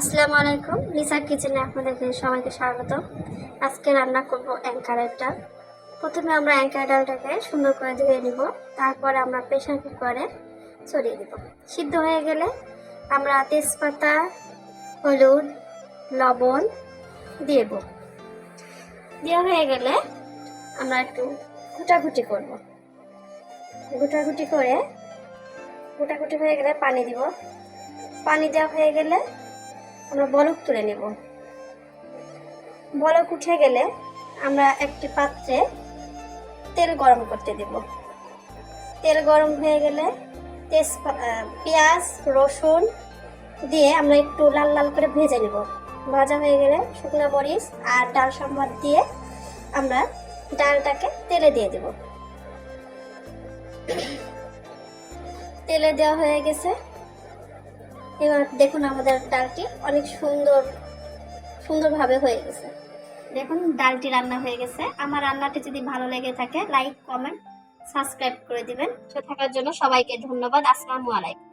আসসালামু আলাইকুম। লিসা কিচেনে আপনাদেরকে সবাইকে স্বাগত। আজকে রান্না করব অ্যাঙ্কারের ডাল প্রথমে আমরা অ্যাঙ্কার ডালটাকে সুন্দর করে ধুয়ে নিব। তারপরে আমরা প্রেশার কুকারে ছড়িয়ে দেব। সিদ্ধ হয়ে গেলে আমরা তেজপাতা, হলুদ, লবণ দেব। দেওয়া হয়ে গেলে আমরা একটু ঘুটাঘুটি করব। ঘুটাঘুটি করে ঘুটাঘুটি হয়ে গেলে পানি দিব। পানি দেওয়া হয়ে গেলে আমরা বলক তুলে নেব। বলক উঠে গেলে আমরা একটি পাত্রে তেল গরম করতে দেব। তেল গরম হয়ে গেলে আহ, পেঁয়াজ রসুন দিয়ে আমরা একটু লাল লাল করে ভেজে নেব। ভাজা হয়ে গেলে শুকনো মরিচ আর ডাল সম্বাদ দিয়ে আমরা ডালটাকে তেলে দিয়ে দেব। তেলে দেওয়া হয়ে গেছে এবার দেখুন আমাদের ডালটি অনেক সুন্দর, সুন্দরভাবে হয়ে গেছে। দেখুন ডালটি রান্না হয়ে গেছে। আমার রান্নাটি যদি ভালো লেগে থাকে, লাইক, কমেন্ট, সাবস্ক্রাইব করে দিবেন। থাকার জন্য সবাইকে ধন্যবাদ। আসসালামু আলাইকুম।